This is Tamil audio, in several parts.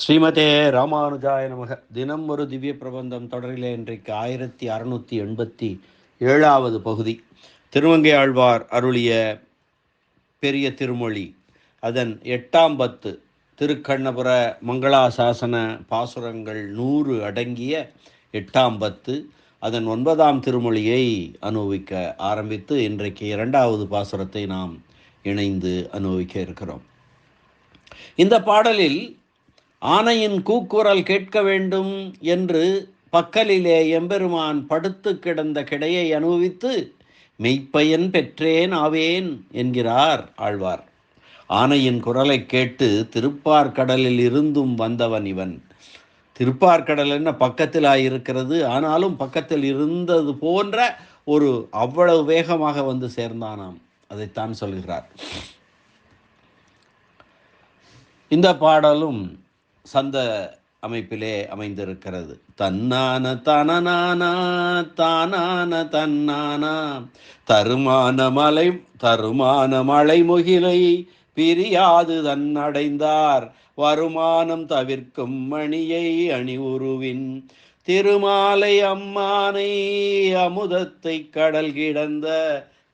ஸ்ரீமதே ராமானுஜாய நமக. தினம் ஒரு திவ்ய பிரபந்தம் தொடரிலே இன்றைக்கு ஆயிரத்தி அறுநூற்றி எண்பத்தி ஏழாவது பகுதி. திருவங்கை ஆழ்வார் அருளிய பெரிய திருமொழி. அதன் எட்டாம் பத்து திருக்கண்ணபுர மங்களாசாசன பாசுரங்கள் நூறு அடங்கிய எட்டாம் பத்து அதன் ஒன்பதாம் திருமொழியை அனுபவிக்க ஆரம்பித்து இன்றைக்கு இரண்டாவது பாசுரத்தை நாம் இணைந்து அனுபவிக்க இருக்கிறோம். இந்த பாடலில் ஆனையின் கூக்குரல் கேட்க வேண்டும் என்று பக்கலிலே எம்பெருமான் படுத்து கிடந்த கிடையை அனுபவித்து மெய்ப்பயன் பெற்றேன் ஆவேன் என்கிறார் ஆழ்வார். ஆனையின் குரலை கேட்டு திருப்பார்கடலில் இருந்தும் வந்தவன் இவன். திருப்பார்கடல் என்ன பக்கத்தில் இருக்கிறது ஆனாலும் பக்கத்தில் இருந்தது போன்ற ஒரு அவ்வளவு வேகமாக வந்து சேர்ந்தானாம். அதைத்தான் சொல்கிறார். இந்த பாடலும் சந்த அமைப்பிலே அமைந்திருக்கிறது. தன்னான தனனானா தானான தன்னானா. தருமான மலை தருமான மலை முகிலை பிரியாது தன்னடைந்தார். வருமானம் தவிர்க்கும் மணியை அணி உருவின் திருமாலை அம்மானை அமுதத்தை கடல் கிடந்த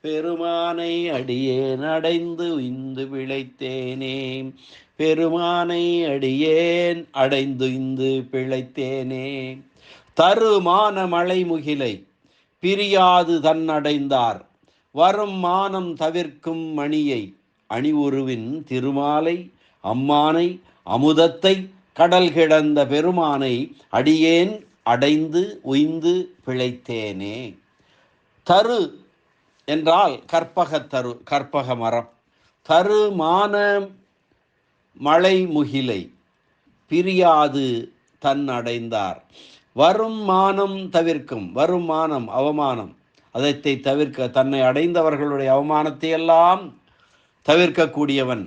பெருமானை அடியேன் அடைந்து இந்து பிழைத்தேனே. பெருமானை அடியேன் அடைந்து இந்து பிழைத்தேனே. தருமான மலை முகிலை பிரியாது தன்னடைந்தார். வரும் மானம் தவிர்க்கும் மணியை அணிவுருவின் திருமாலை அம்மானை அமுதத்தை கடல் கிடந்த பெருமானை அடியேன் அடைந்து உய்ந்து பிழைத்தேனே. தரு என்றால் கற்பக தரு கற்பக மரம். தருமான மழை முகிலை பிரியாது தன் அடைந்தார் வரும் மானம் தவிர்க்கும் வரும் மானம் அவமானம். அதத்தை தவிர்க்க தன்னை அடைந்தவர்களுடைய அவமானத்தை எல்லாம் தவிர்க்கக்கூடியவன்.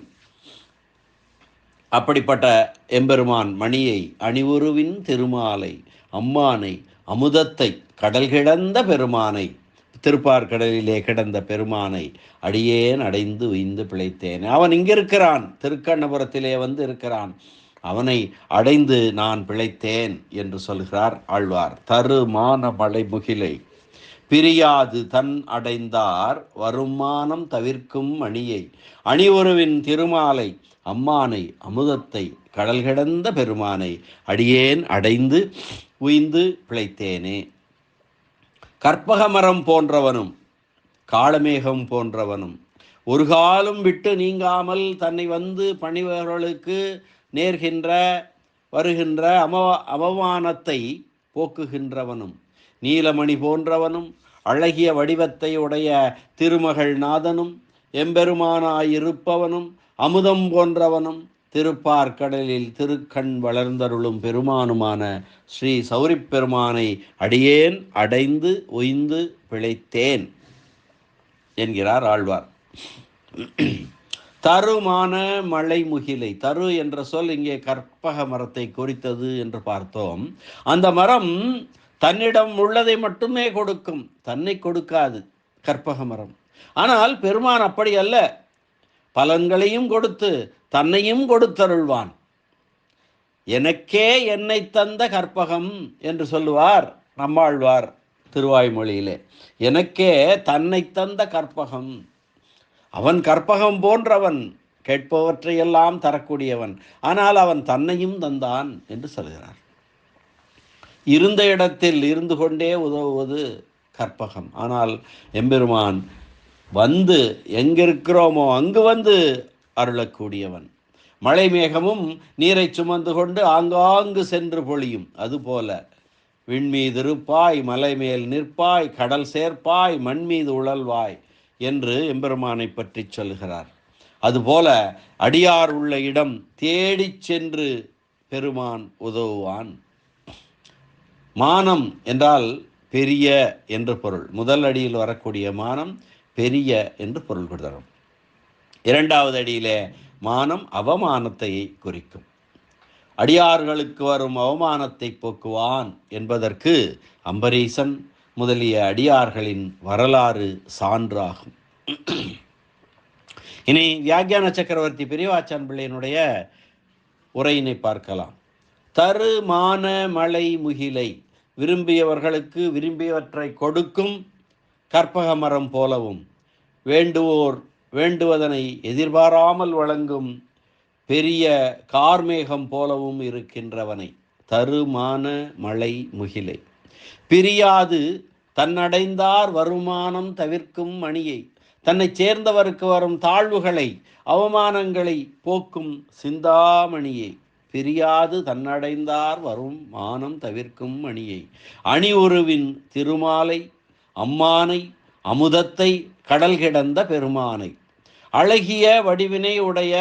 அப்படிப்பட்ட எம்பெருமான் மணியை அணிவுருவின் திருமாலை அம்மானை அமுதத்தை கடல் கிடந்த பெருமானை திருப்பார்கடலிலே கிடந்த பெருமானை அடியேன் அடைந்து உய்ந்து பிழைத்தேன். அவன் இங்கிருக்கிறான் திருக்கண்ணபுரத்திலே வந்து இருக்கிறான். அவனை அடைந்து நான் பிழைத்தேன் என்று சொல்கிறார் ஆழ்வார். தருமான மலை முகிலை பிரியாது தன் அடைந்தார் வருமானம் தவிர்க்கும் அணியை. அணிவருவின் திருமாலை அம்மானை அமுதத்தை கடல் கிடந்த பெருமானை அடியேன் அடைந்து உய்ந்து பிழைத்தேனே. கற்பக மரம் போன்றவனும் காளமேகம் போன்றவனும் ஒரு காலம் விட்டு நீங்காமல் தன்னை வந்து பணிவர்களுக்கு நேர்கின்ற வருகின்ற அம அவமானத்தை போக்குகின்றவனும் நீலமணி போன்றவனும் அழகிய வடிவத்தை உடைய திருமகள் நாதனும் எம்பெருமானாயிருப்பவனும் அமுதம் போன்றவனும் திருப்பார்கடலில் திருக்கண் வளர்ந்தருளும் பெருமானுமான ஸ்ரீ சௌரிப் பெருமானை அடியேன் அடைந்து உய்ந்து பிழைத்தேன் என்கிறார் ஆழ்வார். தருமான மலை முகிலை தரு என்ற சொல் இங்கே கற்பக மரத்தை குறித்தது என்று பார்த்தோம். அந்த மரம் தன்னிடம் உள்ளதை மட்டுமே கொடுக்கும் தன்னை கொடுக்காது கற்பக மரம். ஆனால் பெருமான் அப்படி அல்ல. பலன்களையும் கொடுத்து தன்னையும் கொடுத்தருள்வான். எனக்கே என்னை தந்த கற்பகம் என்று சொல்லுவார் நம்மாழ்வார் திருவாய்மொழியிலே. எனக்கே தன்னை தந்த கற்பகம். அவன் கற்பகம் போன்றவன் கேட்பவற்றையெல்லாம் தரக்கூடியவன். ஆனால் அவன் தன்னையும் தந்தான் என்று சொல்கிறார். இருந்த இடத்தில் இருந்து கொண்டே உதவுவது கற்பகம். ஆனால் எம்பெருமான் வந்து எங்கிருக்கிறோமோ அங்கு வந்து அருளக்கூடியவன். மழை மேகமும் நீரை சுமந்து கொண்டு ஆங்காங்கு சென்று பொழியும். அதுபோல விண்மீது இருப்பாய் மலை மேல் நிற்பாய் கடல் சேர்ப்பாய் மண் மீது உழல்வாய் என்று எம்பெருமானை பற்றி சொல்கிறார். அதுபோல அடியார் உள்ள இடம் தேடிச் சென்று பெருமான் உதவுவான். மானம் என்றால் பெரிய என்று பொருள். முதல் அடியில் வரக்கூடிய மானம் பெரிய என்று பொருள் கொடுத்தோம் இரண்டாவது அடியிலே மானம் அவமானத்தை குறிக்கும். அடியார்களுக்கு வரும் அவமானத்தை போக்குவான் என்பதற்கு அம்பரீசன் முதலிய அடியார்களின் வரலாறு சான்றாகும். இனி வியாக்கியான சக்கரவர்த்தி பெரியவாச்சான் பிள்ளையினுடைய உரையினை பார்க்கலாம். தரு மான மலை முகிலை. விரும்பியவர்களுக்கு விரும்பியவற்றை கொடுக்கும் கற்பக மரம் போலவும் வேண்டுவோர் வேண்டுவதனை எதிர்பாராமல் வழங்கும் பெரிய கார்மேகம் போலவும் இருக்கின்றவனை. தருமான மலை முகிலை. பிரியாது தன்னடைந்தார் வருமானம் தவிர்க்கும் மணியை. தன்னை சேர்ந்தவருக்கு வரும் தாழ்வுகளை அவமானங்களை போக்கும் சிந்தாமணியை. பிரியாது தன்னடைந்தார் வரும் மானம் தவிர்க்கும் மணியை. அணி உருவின் திருமாலை அம்மானை அமுதத்தை கடல் கிடந்த பெருமானை. அழகிய வடிவினை உடைய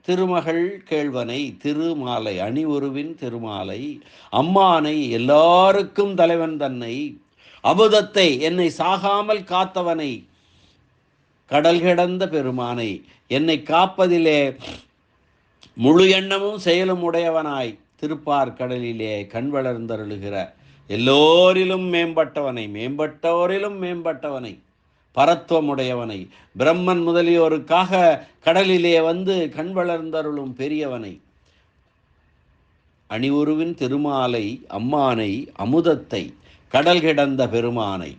திருமகள் கேழ்வனை திருமாலை அணி உருவின் திருமாலை. அம்மானை எல்லாருக்கும் தலைவன் தன்னை. அமுதத்தை என்னை சாகாமல் காத்தவனை. கடல் கிடந்த பெருமானை என்னை காப்பதிலே முழு எண்ணமும் செயலும் உடையவனாய். திருப்பார் கடலிலே கண் வளர்ந்தருளுகிற எல்லோரிலும் மேம்பட்டவனை மேம்பட்டோரிலும் மேம்பட்டவனை பரத்துவமுடையவனை பிரம்மன் முதலியோருக்காக கடலிலே வந்து கண் வளர்ந்தருளும் பெரியவனை அணிவுருவின் திருமாலை அம்மானை அமுதத்தை கடல் கிடந்த பெருமானை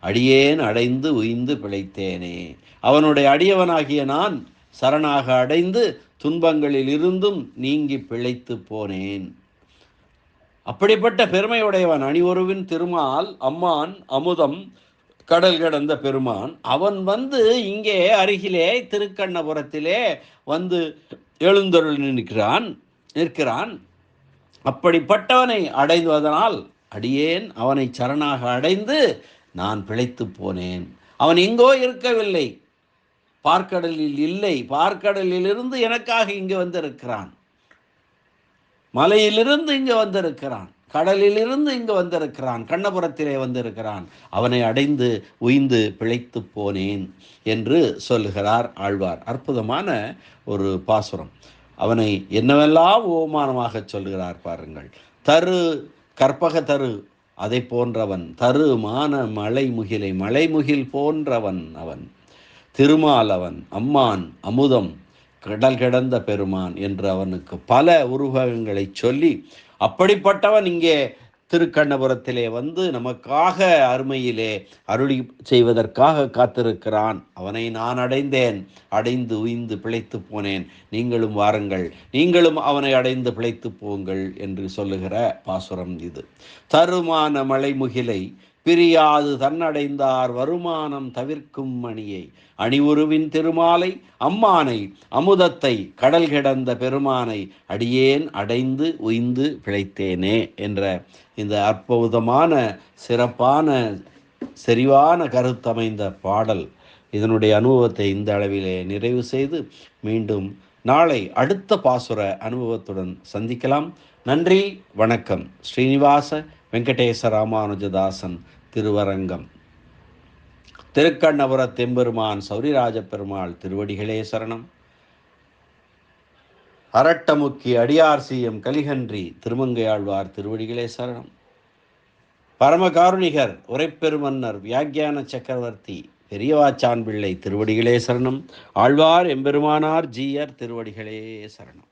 அடியேன் அடைந்து உய்ந்து பிழைத்தேனே. அவனுடைய அடியவனாகிய நான் சரணாக அடைந்து துன்பங்களில் இருந்தும் நீங்கி பிழைத்து போனேன். அப்படிப்பட்ட பெருமையுடையவன் அணிவருவின் திருமால் அம்மான் அமுதம் கடல் கடந்த பெருமான். அவன் வந்து இங்கே அருகிலே திருக்கண்ணபுரத்திலே வந்து எழுந்தருள் நிற்கிறான் நிற்கிறான். அப்படிப்பட்டவனை அடைந்துவதனால் அடியேன் அவனை சரணாக அடைந்து நான் பிழைத்து போனேன். அவன் எங்கோ இருக்கவில்லை. பார்க்கடலில் இல்லை. பார்க்கடலிலிருந்து எனக்காக இங்கு வந்திருக்கிறான். மலையிலிருந்து இங்கு வந்திருக்கிறான் கடலிலிருந்து இங்கு வந்திருக்கிறான் கண்ணபுரத்திலே வந்திருக்கிறான். அவனை அடைந்து உய்ந்து பிழைத்து போனேன் என்று சொல்லுகிறார் ஆழ்வார். அற்புதமான ஒரு பாசுரம். அவனை என்னவெல்லாம் ஓமானமாக சொல்கிறார் பாருங்கள். தரு கற்பக தரு அதை போன்றவன். தரு மான மலை முகிலை மலைமுகில் போன்றவன் அவன். திருமால் அவன் அம்மான் அமுதம் கடல் கிடந்த பெருமான் என்று அவனுக்கு பல உருவகங்களை சொல்லி அப்படிப்பட்டவன் இங்கே திருக்கண்ணபுரத்திலே வந்து நமக்காக அருமையிலே அருளி செய்வதற்காக காத்திருக்கிறான். அவனை நான் அடைந்தேன். அடைந்து உய்ந்து பிழைத்து போனேன். நீங்களும் வாருங்கள். நீங்களும் அவனை அடைந்து பிழைத்து போங்கள் என்று சொல்லுகிற பாசுரம் இது. தருமான மலைமுகிலை பிரியாது தன்னடைந்தார் வருமானம் தவிர்க்கும் மணியை. அணிவுருவின் திருமாலை அம்மானை அமுதத்தை கடல் கிடந்த பெருமானை அடியேன் அடைந்து உய்ந்து பிழைத்தேனே என்ற இந்த அற்புதமான சிறப்பான செறிவான கருத்தமைந்த பாடல் இதனுடைய அனுபவத்தை இந்த அளவிலே நிறைவு செய்து மீண்டும் நாளை அடுத்த பாசுர அனுபவத்துடன் சந்திக்கலாம். நன்றி வணக்கம். ஸ்ரீனிவாச வெங்கடேச ராமானுஜதாசன் திருவரங்கம். திருக்கண்ணபுர தெம்பெருமான் சௌரிராஜ பெருமாள் திருவடிகளே சரணம். அரட்டமுக்கி அடியார் சிஎம் கலிகன்றி திருமங்கையாழ்வார் திருவடிகளே சரணம். பரமகாருணிகர் உரைப்பெருமன்னர் வியாக்கியான சக்கரவர்த்தி பெரியவாச்சான் பிள்ளை திருவடிகளே சரணம். ஆழ்வார் எம்பெருமானார் ஜீயர் திருவடிகளே சரணம்.